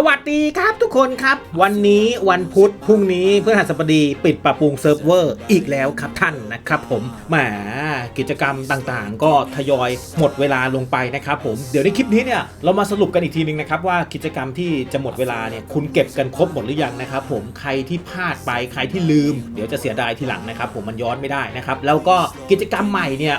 สวัสดีครับทุกคนครับ วันนี้วันพุธพรุ่งนี้เพื่อหัสบดีปิดปรับปรุงเซิร์ฟเวอร์อีกแล้วครับท่านนะครับผมแหมกิจกรรมต่างๆ ก็ทยอยหมดเวลาลงไปนะครับผมเดี๋ยวในคลิปนี้เนี่ยเรามาสรุปกันอีกทีหนึงนะครับว่ากิจกรรมที่จะหมดเวลาเนี่ยคุณเก็บกันครบหมดหรือยังนะครับผมใครที่พลาดไปใครที่ลืม เดี๋ยวจะเสียดายทีหลังนะครับผมมันย้อนไม่ได้นะครับแล้วก็กิจกรรมใหม่เนี่ย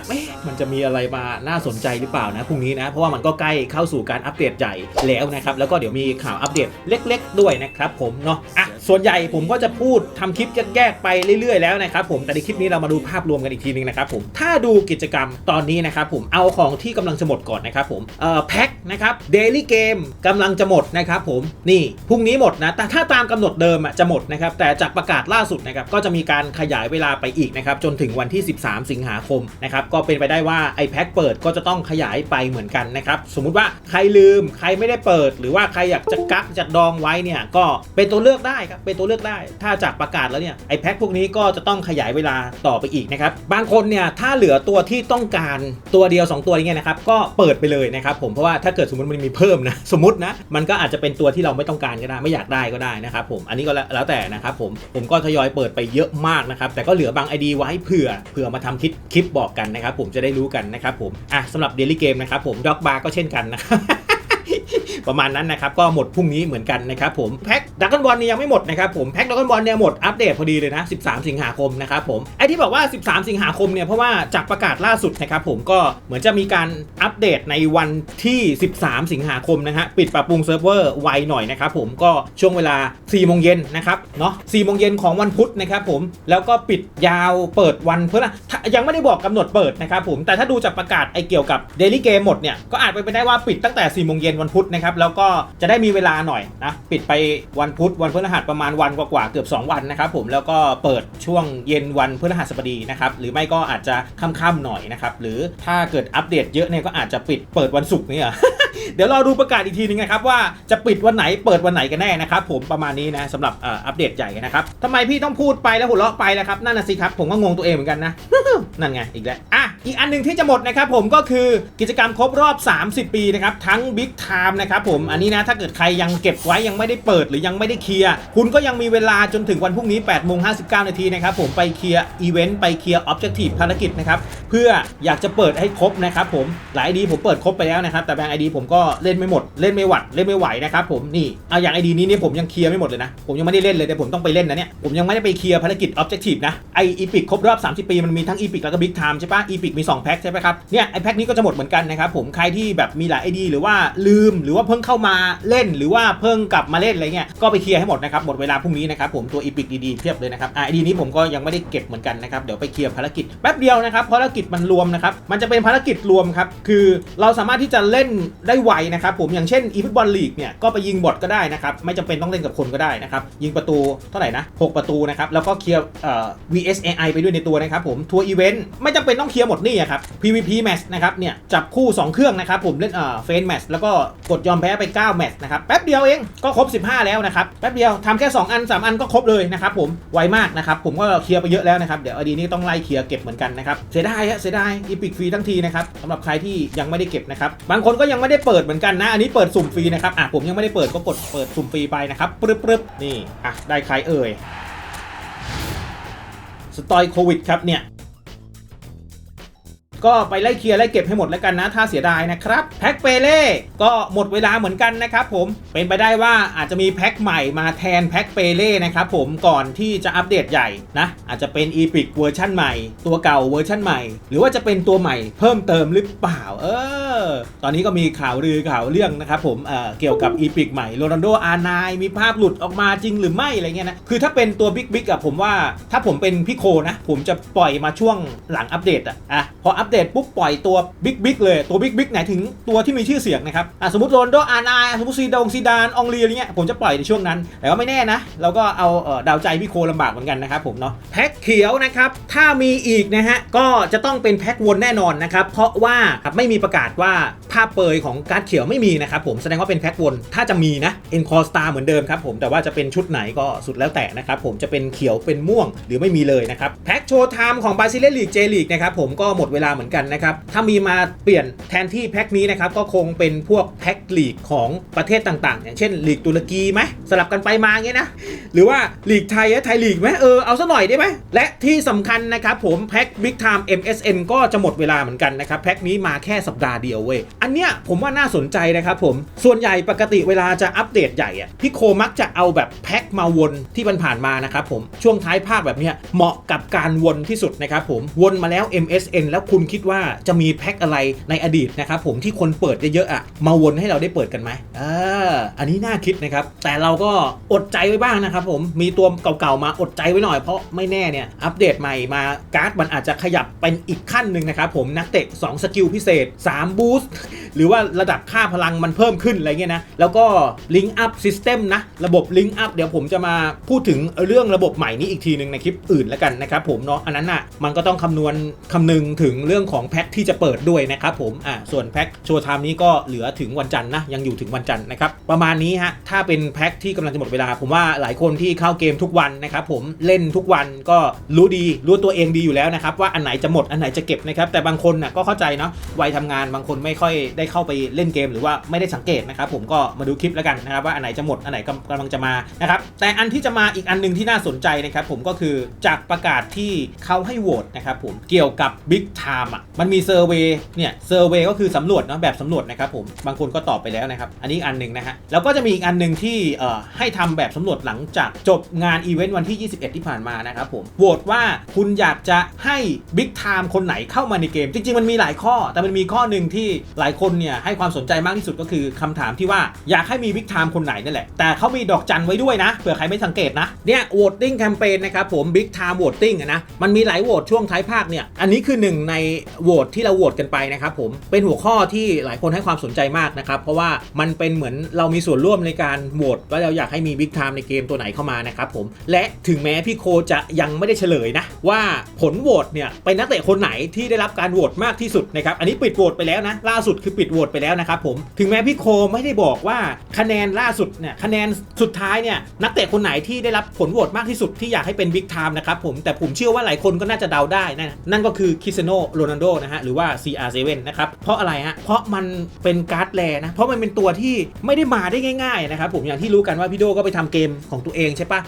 มันจะมีอะไรมาน่าสนใจหรือเปล่านะพรุ่งนี้นะเพราะว่ามันก็ใกล้เข้าสู่การอัปเดตใหญ่แล้วนะครับแล้วก็เดี๋ยวมีข่าวอัปอัปเดตเล็ก ๆ ด้วยนะครับผมเนาะอะส่วนใหญ่ผมก็จะพูดทำคลิปแยกๆไปเรื่อยๆแล้วนะครับผมแต่ในคลิปนี้เรามาดูภาพรวมกันอีกทีนึงนะครับผมถ้าดูกิจกรรมตอนนี้นะครับผมเอาของที่กำลังจะหมดก่อนนะครับผมเอ่อแพ็คนะครับเดลี่เกมกำลังจะหมดนะครับผมนี่พรุ่งนี้หมดนะแต่ถ้าตามกำหนดเดิมอะจะหมดนะครับแต่จากประกาศล่าสุดนะครับก็จะมีการขยายเวลาไปอีกนะครับจนถึงวันที่ 13 สิงหาคมนะครับก็เป็นไปได้ว่าไอ้แพ็คเปิดก็จะต้องขยายไปเหมือนกันนะครับสมมุติว่าใครลืมใครไม่ได้เปิด หรือว่าใครอยากจะกักจะดองไว้เนี่ยก็เป็นตัวเลือกได้ครับเป็นตัวเลือกได้ ถ้าจากประกาศแล้วเนี่ยไอแพ็คพวกนี้ก็จะต้องขยายเวลาต่อไปอีกนะครับบางคนเนี่ยถ้าเหลือตัวที่ต้องการตัวเดียว 2 ตัวอย่างเงี้ยนะครับก็เปิดไปเลยนะครับผมเพราะว่าถ้าเกิดสมมติมันมีเพิ่มนะสมมตินะมันก็อาจจะเป็นตัวที่เราไม่ต้องการก็ได้ไม่อยากได้ก็ได้นะครับผมอันนี้ก็แล้วแต่นะครับผมผมก็ทยอยเปิดไปเยอะมากนะครับแต่ก็เหลือบางไอดีไว้เผื่อเผื่อมาทำคลิปคลิปบอกกันนะครับผมจะได้รู้กันนะครับผมอะสำหรับเดลี่เกมนะครับผมด็อกบาร์ก็เช่นกันนะครับ ประมาณนั้นนะครับก็หมดพรุ่งนี้เหมือนกันนะครับผมแพ็คดักกันบอลนี่ยังไม่หมดนะครับผมแพ็คดักกันบอลเนี่ยหมดอัปเดตพอดีเลยนะ 13 สิงหาคมนะครับผมไอที่บอกว่า 13 สิงหาคมเนี่ยเพราะว่าจากประกาศล่าสุดนะครับผมก็เหมือนจะมีการอัปเดตในวันที่ 13 สิงหาคมนะฮะปิดปรับปรุงเซิร์ฟเวอร์ไวหน่อยนะครับผมก็ช่วงเวลา4โมงเย็นนะครับเนาะ4โมงเย็นของวันพุธนะครับผมแล้วก็ปิดยาวเปิดวันเพื่อยังไม่ได้บอกกำหนดเปิดนะครับผมแต่ถ้าดูจากประกาศไอเกี่ยวกับเดลี่เกมหมดเนี่ยก็อาจเป็นไปได้ว่าปิดตั้งแต่4โมงเย็นวันพุธนะครับแล้วก็จะได้มีเวลาหน่อยนะปิดไปวันพุธวันพฤหัสประมาณวันกว่าๆเกือบ 2 วันนะครับผมแล้วก็เปิดช่วงเย็นวันพฤหัสบดีนะครับหรือไม่ก็อาจจะค่ำๆหน่อยนะครับหรือถ้าเกิดอัปเดตเยอะเนี่ยก็อาจจะปิดเปิดวันศุกร์เนี่ย เดี๋ยวรอดูประกาศอีกทีนึงนะครับว่าจะปิดวันไหนเปิดวันไหนกันแน่นะครับผมประมาณนี้นะสำหรับอ,อัปเดตใหญ่นะครับทำไมพี่ต้องพูดไปแล้วหัวเราะไปแล้วครับนั่นน่ะสิครับผมก็งงตัวเองเหมือนกันนะนั่นไงอีกแล้วอะอีกอันหนึ่งที่จะหมดนะครับผมก็คือกิจกรรมครบรอบ 30 ปีนะครับทั้ง Big Time นะครับผมอันนี้นะถ้าเกิดใครยังเก็บไว้ยังไม่ได้เปิดหรือยังไม่ได้เคลียร์คุณก็ยังมีเวลาจนถึงวันพรุ่งนี้8โมง59นาทีนะครับผมไปเคลียร์อีเวนต์ไปเคลียร์ออบเจกตีฟภารกิจนะครับเพื่ออยากจะเปิดให้ครบนะครับผมหลายดีผมเปิดครบไปแล้วนะครับแต่บงไอดีผมก็เล่นไม่หมดเล่นไม่หวัดเล่นไม่ไหวนะครับผมนี่เอาอย่างไอดีนี้นี่ผมยังเคลียร์ไม่หมดเลยนะผมยังไม่ได้เล่นเลยแต่ผมต้องไปเล่นนะเนี่ยผมยังไม่ได้ไปเคลียร์ภารกิจออบเจกตีฟนะไออีพิกครบรอบ 30 ปีมันมีทั้งอีพิกแล้วก็บิ๊กไทม์ใช่ปะอีพิกมี 2 แพ็คใช่ไหมครับเนี่ยไอแพ็คนี้ก็จะหมดเหมือนกันนะครับผมใครที่แบบมีหลายไอดีหรือว่าลืมหรือว่าเพิ่งเข้ามาเล่น หรือว่าเพิ่งกลับมาเล่นอะไรเงี้ยก็ไปเคลียร์ให้หมดนะครับหมดเวลาพรุ่งนี้นะครับผมตัวอีพิกดีๆเพียบเลยนะครับไอดีนี้ผมก็ยังไม่ได้เก็บเหมือนกันนะครับเดี๋ยวไปเคลียร์ภารกิจแป๊บเดียวนะครับภารกิจมันรวมนะครับมันจะเป็นภารกิจรวมครับคือเราสามารถที่จะเล่นได้ไวนะครับผมอย่างเช่นอีฟุตบอลลีกเนี่ยก็ไปยิงบอทก็ได้นะครับไม่จำเป็นต้องเล่นกับคนก็ได้นะครับยิงประตูเท่าไหร่นะ6ประตูนะครับแล้วก็เคลียร์เอ่อ VSAI ไปด้วยในตัวนะครับผมทัวร์อีเวนต์ไม่จำเป็นต้องเคลียร์หมดนี่อะครับ PVP match นะครับเนี่ยจับคู่ 2 เครื่องนะครับผมเล่นเอ่อเฟนแมชแล้วก็กดยอมแพ้ไป 9 แมชนะครับแป๊บเดียวเองก็ครบ 15 แล้วนะครับแป๊บเดียวทำแค่ 2 อัน 3 อันก็ครบเลยนะครับผมไวมากนะครับผมก็เคลียร์ไปเยอะแล้วนะครับเดี๋ยวอดีนี้ต้องไล่เคลียร์เก็บเหมือนกันนะครับเสียดายฮะเสียดายอีพิกฟรีทั้งทีนะครับสำหรับใครที่ยังไม่ได้เก็บนะครับบางคนก็ยังไม่ได้เปิดเหมือนกันนะ อันนี้เปิดสุ่มฟรีนะครับ อะผมยังไม่ได้เปิดก็กดเปิดสุ่มฟรีไปนะครับปึ๊บปึ๊บนี่ อะ ได้ใครเอ่ย สตอยโควิดครับเนี่ย ก็ไปไล่เคลียร์ไล่เก็บให้หมดแล้วกันนะ ถ้าเสียดายนะครับแพ็คเปเล่ก็หมดเวลาเหมือนกันนะครับผมเป็นไปได้ว่าอาจจะมีแพ็คใหม่มาแทนแพ็คเปเล่นะครับผมก่อนที่จะอัปเดตใหญ่นะอาจจะเป็นอีพิกเวอร์ชันใหม่ ตัวเก่าเวอร์ชันใหม่ หรือว่าจะเป็นตัวใหม่เพิ่มเติมหรือเปล่า เออ ตอนนี้ก็มีข่าวลือข่าวเรื่องนะครับผมเอ่อเกี่ยวกับอีพิกใหม่โรนัลโดอาร์ไนมีภาพหลุดออกมาจริงหรือไม่อะไรเงี้ยนะคือถ้าเป็นตัวบิ๊กบิ๊กอะผมว่าถ้าผมเป็นพี่โคนะ ผมจะปล่อยมาช่วงหลังอัปเดตอะอะพออัปเดตปุ๊บปล่อยตัวบิ๊กบิ๊กเลยตัวบิ๊กบิ๊กไหนถึงตัวที่มีชื่อเสียงนะครับอะสมมติโรนโดอาร์ไนสมมติซีดงซีดานองลีอะไรเงี้ยผมจะปล่อยในช่วงนั้น แต่ว่าไม่แน่นะเราก็เอาเออดาวใจพี่โคลำบากเหมือนกันนะครับผมเนาะแพ็คเขียวนะครับถ้ามีอีกนะฮะก็จะต้องเป็นแพ็ควนแน่นอนนะครับเพราะว่าไม่มีประกาศว่าภาพเปยของการ์ดเขียวไม่มีนะครับผมแสดงว่าเป็นแพ็ควนถ้าจะมีนะเอ็นคอสตาเหมือนเดิมครับผมแต่ว่าจะเป็นชุดไหนก็สุดแล้วแต่นะครับผมจะเป็นเขียวเป็นม่วงหรือไม่มีเลยนะครับแพ็คโชว์ไทม์ของบาซิเลลีกเจลีกนะครับผมก็หมดเวลาเหมือนกันนะครับ ถ้ามีมาเปลี่ยนแทนที่แพ็คนี้นะครับ ก็คงเป็นพวกแพ็คลีกของประเทศต่างๆ อย่างเช่นลีกตุรกีไหมสลับกันไปมาอย่างเงี้ยนะ หรือว่าลีกไทยอะไทยลีกไหมเออเอาซะหน่อยได้ไหมและที่สำคัญนะครับผมแพ็ค Big Time MSN ก็จะหมดเวลาเหมือนกันนะครับแพ็คนี้มาแค่สัปดาห์เดียวเว้ยอันเนี้ยผมว่าน่าสนใจนะครับผมส่วนใหญ่ปกติเวลาจะอัปเดตใหญ่อะพี่โคมักจะเอาแบบแพ็คมาวนที่มันผ่านมานะครับผมช่วงท้ายภาคแบบเนี้ยเหมาะกับการวนที่สุดนะครับผมวนมาแล้ว MSN แล้วคุณคิดว่าจะมีแพ็คอะไรในอดีตนะครับผมที่คนเปิดเยอะๆอะมาวนให้เราได้เปิดกันไหมเอออันนี้น่าคิดนะครับ แต่เราก็อดใจไว้บ้างนะครับผมมีตัวเก่าๆมาอดใจไว้หน่อยเพราะไม่แน่เนี่ยอัปเดตใหม่มาการ์ดมันอาจจะขยับเป็นอีกขั้นหนึ่งนะครับผมนักเตะ2สกิลพิเศษ3บูสต์หรือว่าระดับค่าพลังมันเพิ่มขึ้นอะไรเงี้ยนะแล้วก็ลิงก์อัพซิสเต็มนะระบบลิงก์อัพเดี๋ยวผมจะมาพูดถึงเรื่องระบบใหม่นี้อีกทีหนึ่งในคลิปอื่นแล้วกันนะครับผมเนาะอันนั้นน่ะมันก็ต้องคำนวณคำนึงถึงเรื่องื่องของแพ็คที่จะเปิดด้วยนะครับผมอ่าส่วนแพ็คโชว์ไทม์นี้ก็เหลือถึงวันจันทร์นะยังอยู่ถึงวันจันทร์นะครับประมาณนี้ฮะถ้าเป็นแพ็คที่กำลังจะหมดเวลา ผมว่าหลายคนที่เข้าเกมทุกวันนะครับผมเล่นทุกวันก็รู้ดีรู้ตัวเองดีอยู่แล้วนะครับว่าอันไหนจะหมดอันไหนจะเก็บนะครับแต่บางคนน่ะก็เข้าใจเนาะวัยทำงานบางคนไม่ค่อยได้เข้าไปเล่นเกมหรือว่าไม่ได้สังเกตนะครับผมก็มาดูคลิปแล้วกันนะครับว่าอันไหนจะหมดอันไหนกำกำลังจะมานะครับแต่อันที่จะมาอีกอันหนึงที่น่าสนใจนะครับผมก็คือจากประกาศที่เขาให้โหวตนะครับผมเกี่ยวกับ Big Time อะมันมีเซอร์เวย์เนี่ยเซอร์เวยก็คือสำรวจเนาะแบบสำรวจนะครับผมบางคนก็ตอบไปแล้วนะครับ อันนี้อันหนึ่งนะฮะแล้วก็จะมีอีกอันหนึ่งที่เอ่อให้ทำแบบสำรวจหลังจากจบงานอีเวนต์วันที่ 21 ที่ผ่านมานะครับผมโหวตว่าคุณอยากจะให้ Big Time คนไหนเข้ามาในเกม จริง ๆ มันมีหลายข้อ แต่มันมีข้อหนึ่งที่หลายคนเนี่ยให้ความสนใจมากที่สุดก็คือคำถามที่ว่าอยากให้มี Big Time คนไหนนั่นแหละแต่เขามีดอกจันไว้ด้วยนะเผื่อใครไม่สังเกตนะเนี่ยโหวตติ้งแคมเปญนะครับผม Big Time Voting อะนะมันมีหลายโหวตช่วงท้ายภาคเนี่ยอันนี้คือหนึ่งในโหวตที่เราโหวตกันไปนะครับผมเป็นหัวข้อที่หลายคนให้ความสนใจมากนะครับเพราะว่ามันเป็นเหมือนเรามีส่วนร่วมในการโหวตว่าเราอยากให้มี Big Time ในเกมตัวไหนเข้ามานะครับผมและถึงแม้พี่โคจะยังไม่ได้เฉลยนะ ว่าผลโหวตเนี่ยเป็นนักเตะคนไหนที่ได้รับการโหวตมากที่สุดนะครับอันนี้ปิดโหวตไปแล้วนะล่าสุดคือปิดโหวตไปแล้วนะครับผมถึงแม้พี่โคไม่ได้บอกว่าคะแนนล่าสุดเนี่ยคะแนนสุดท้ายเนี่ยนักเตะคนไหนที่ได้รับผลโหวตมากที่สุดที่อยากให้เป็นบิ๊กไทม์นะครับผมแต่ผมเชื่อว่าหลายคนก็น่าจะเดาได้นะนั่นก็คือคิเซโนโรนัลโดนะฮะหรือว่า CR7 นะครับ เพราะอะไรฮะเพราะมันเป็นการ์ดแรนะเพราะมันเป็นตัวที่ไม่ได้มาได้ง่ายๆนะครับผมอย่างที่รู้กันว่าพี่โดก็ไปทำเกมของตัวเองใช่ปะ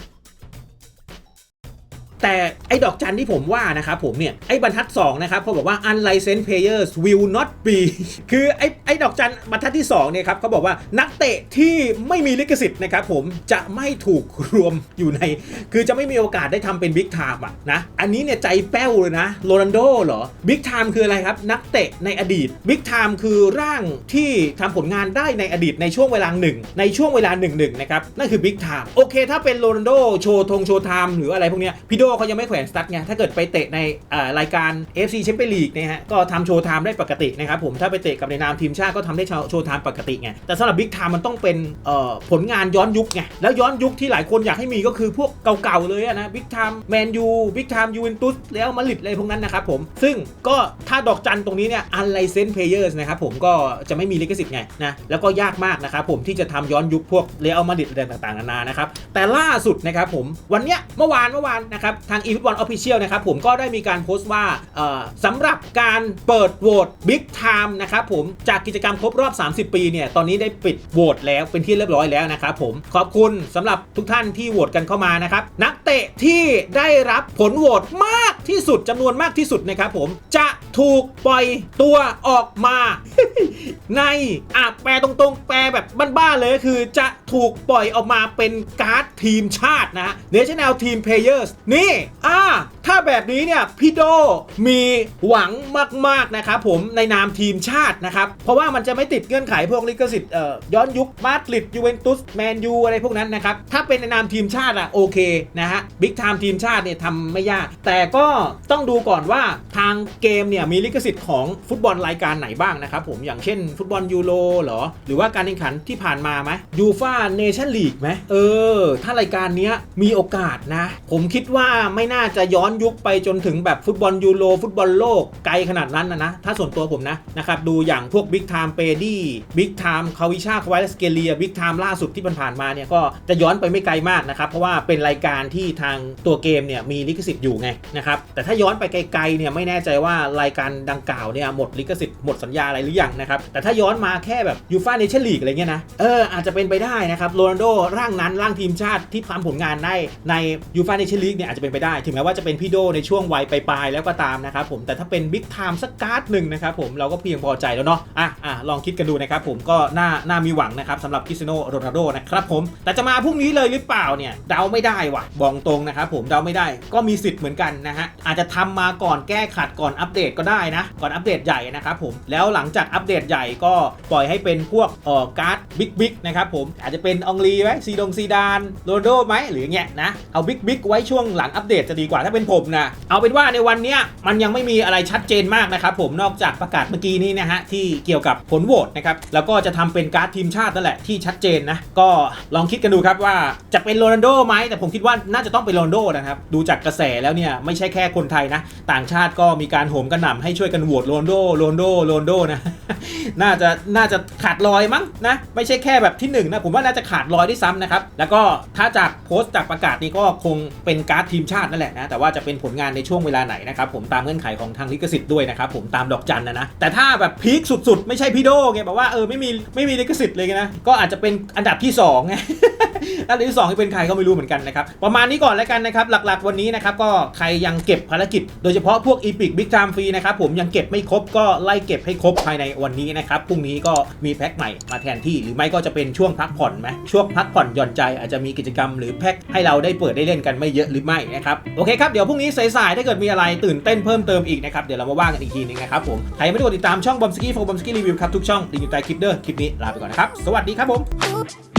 แต่ไอ้ดอกจันที่ผมว่านะครับผมเนี่ย ไอ้บรรทัด 2 นะครับเขาบอกว่า unlicensed players will not be คือไอ้ไอ้ดอกจันบรรทัดที่2เนี่ยครับเขาบอกว่านักเตะที่ไม่มีลิขสิทธิ์นะครับผมจะไม่ถูกรวมอยู่ใน คือจะไม่มีโอกาสได้ทำเป็นบิ๊กไทม์อะนะ อันนี้เนี่ยใจแป้วเลยนะโรนัลโดเหรอบิ๊กไทม์คืออะไรครับ นักเตะในอดีตบิ๊กไทม์คือร่างที่ทำผลงานได้ในอดีตในช่วงเวลาหนึ่งในช่วงเวลาหนึ่งหนึ่งนะครับนั่นคือบิ๊กไทม์โอเค ถ้าเป็นโรนัลโดโชว์ธงโชว์ไทม์หรืออะไรพวกเนี้ยพี่โดเขายังไม่แขวนสตั๊ดไงถ้าเกิดไปเตะในรายการ FC แชมเปี้ยนลีกเนี่ยฮะก็ทำโชว์ไทม์ได้ปกตินะครับผมถ้าไปเตะกับในนามทีมชาติก็ทำได้โชว์ไทม์ปกติไงแต่สำหรับบิ๊กไทม์มันต้องเป็นผลงานย้อนยุคไงแล้วย้อนยุคที่หลายคนอยากให้มีก็คือพวกเก่าๆเลยนะบิ๊กไทม์แมนยูบิ๊กไทม์ยูเวนตุสแล้วมาริดอะไรพวกนั้นนะครับผมซึ่งก็ถ้าดอกจันตรงนี้เนี่ย unlicensed players นะครับผมก็จะไม่มีลิขสิทธิ์ไงนะแล้วก็ยากมากนะครับผมที่จะทำย้อนยุคพวกเรอัลมาดริดอะไรต่างๆนานานะครับแต่ล่าสุดนะครับผมวันเนี้ยเมื่อวานเมื่อวานนะครับทาง e f o o t b a l l Official นะครับผมก็ได้มีการโพสต์ว่าสำหรับการเปิดโหวต Big Time นะครับผมจากกิจกรรมครบรอบ 30 ปีเนี่ยตอนนี้ได้ปิดโหวตแล้วเป็นที่เรียบร้อยแล้วนะครับผมขอบคุณสำหรับทุกท่านที่โหวตกันเข้ามานะครับนักเตะที่ได้รับผลโหวตมากที่สุดจำนวนมากที่สุดนะครับผมจะถูกปล่อยตัวออกมา ในอะแปลตรงๆ แปลแบบบ้านๆเลยก็คือจะถูกปล่อยออกมาเป็นการ์ดทีมชาตินะ National Team Players นี่อ่าถ้าแบบนี้เนี่ยพี่โดมีหวังมากๆนะครับผมในนามทีมชาตินะครับ เพราะว่ามันจะไม่ติดเงื่อนไขพวกลิขสิทธิ์เอ่อย้อนยุคมาดริดยูเวนตุสแมนยูอะไรพวกนั้นนะครับ ถ้าเป็นในนามทีมชาติอะโอเคนะฮะบิ๊กไทม์ทีมชาติเนี่ยทำไม่ยาก แต่ก็ต้องดูก่อนว่าทางเกมเนี่ยมีลิขสิทธิ์ของฟุตบอลรายการไหนบ้างนะครับผมอย่างเช่นฟุตบอลยูโรหรอ หรือว่าการแข่งขันที่ผ่านมาไหมยูฟาเนชั่นลีกไหมเออ ถ้ารายการนี้มีโอกาสนะ ผมคิดว่าไม่น่าจะย้อนยุคไปจนถึงแบบฟุตบอลยูโรฟุตบอลโลกไกลขนาดนั้นนะนะ ถ้าส่วนตัวผมนะนะครับดูอย่างพวกบิ๊กไทม์เปดี้บิ๊กไทม์คาวิชาควายสเกเลียบิ๊กไทม์ล่าสุดที่ผ่านมาเนี่ยก็จะย้อนไปไม่ไกลมากนะครับ เพราะว่าเป็นรายการที่ทางตัวเกมเนี่ยมีลิขสิทธิ์อยู่ไงนะครับแต่ถ้าย้อนไปไกลๆเนี่ยไม่แน่ใจว่ารายการดังกล่าวเนี่ยหมดลิขสิทธิ์หมดสัญญาอะไรหรือยังนะครับแต่ถ้าย้อนมาแค่แบบยูฟ่าเนชั่นลีกอะไรเงี้ยนะเอออาจจะเป็นไปได้นะครับโรนัลโดร่างนั้นร่างทีมชาติที่ทำผลงานได้ในยูฟ่าเนชั่นลีกเนี่ยอาจจะเป็นไปได้ ถึงแม้ว่าจะเป็นพี่โดในช่วงวัยปลายๆแล้วก็ตามนะครับผมแต่ถ้าเป็นบิ๊กไทม์สักการ์ดหนึ่งนะครับผมเราก็เพียงพอใจแล้วเนาะอะอะลองคิดกันดูนะครับผมก็น่าน่ามีหวังนะครับสำหรับคริสเตียโนโรนัลโดนะครับผมแต่จะมาพรุ่งนี้เลยหรือเปล่าเนี่ยเดาไม่ได้ว่ะบอกตรงนะครับผมเดาไม่ได้ก็มีสิทธิ์เหมือนกันนะฮะอาจจะทำมาก่อนแก้ขัดก่อนอัปเดตก็ได้นะก่อนอัปเดตใหญ่นะครับผมแล้วหลังจากอัปเดตใหญ่ก็ปล่อยให้เป็นพวกเอ่อการ์ดบิ๊กบิ๊กนะครับผมอาจจะเป็นองลีไหมซีดงซีดานโรนัลโดไหมหรือเงี้ยนะเอาบิ๊กบิ๊กไว้ช่วงหลังอัปเดตจะดีกว่าถ้าเป็นผมนะเอาเป็นว่าในวันนี้มันยังไม่มีอะไรชัดเจนมากนะครับผมนอกจากประกาศเมื่อกี้นี้นะฮะที่เกี่ยวกับผลโหวตนะครับแล้วก็จะทำเป็นการ์ดทีมชาตินั่นแหละที่ชัดเจนนะก็ลองคิดกันดูครับว่าจะเป็นโรนัลโดไหมแต่ผมคิดว่าน่าจะต้องเป็นโรนัลโดนะครับดูจากกระแสแล้วเนี่ยไม่ใช่แค่คนไทยนะ ต่างชาติก็มีการโหมกระหน่ำให้ช่วยกันโหวตโรนลโดโรนลโดโรนลโดนะน่าจะน่าจะขาดลอยมั้งนะ ไม่ใช่แค่แบบที่หนึ่งนะผมว่าน่าจะขาดลอยด้วยซ้ำนะครับ แล้วก็ถ้าจากโพสต์จากประกาศนี้ก็คงเป็นการ์ดทีมชาตินั่นแหละนะแต่ว่าจะเป็นผลงานในช่วงเวลาไหนนะครับผมตามเงื่อนไขของทางลิขสิทธิ์ด้วยนะครับผมตามดอกจันนะนะแต่ถ้าแบบพีคสุดๆ ไม่ใช่พี่โดไงแบบว่าเออไม่มีไม่มีลิขสิทธิ์เลยนะก็อาจจะเป็นอันดับที่สองไงอันดับที่2ที่เป็นใครก็ไม่รู้เหมือนกันนะครับประมาณนี้ก่อนแล้วกันนะครับหลักๆวันนี้นะครับก็ใครยังเก็บภารกิจ โดยเฉพาะพวก Epic Big Time Free นะครับผมยังเก็บไม่ครบก็ไล่เก็บให้ครบภายในวันนี้นะครับพรุ่งนี้ก็มีแพ็คใหม่มาแทนที่ หรือไม่ก็จะเป็นช่วงพักผ่อนไหมช่วงพักผ่อนหย่อนใจอาจจะมีกิจกรรมหรือแพ็คให้เราได้เปิดได้เล่นกันไม่เยอะหรือไม่นะครับโอเคครับเดี๋ยวพรุ่งนี้สายๆถ้าเกิดมีอะไรตื่นเต้นเพิ่มเติมอีกนะครับเดี๋ยวเรามาว่ากันอีกทีหนึงนะครับผมใครไม่ได้กดติดตามช่องบอมสกี้โฟบอมสกี้รีวิวครับทุกช่องลิงก์อยู่ใต้คลิปเด้อคลิปนี้ลาไปก่อนนะครับสวัสดีครับผม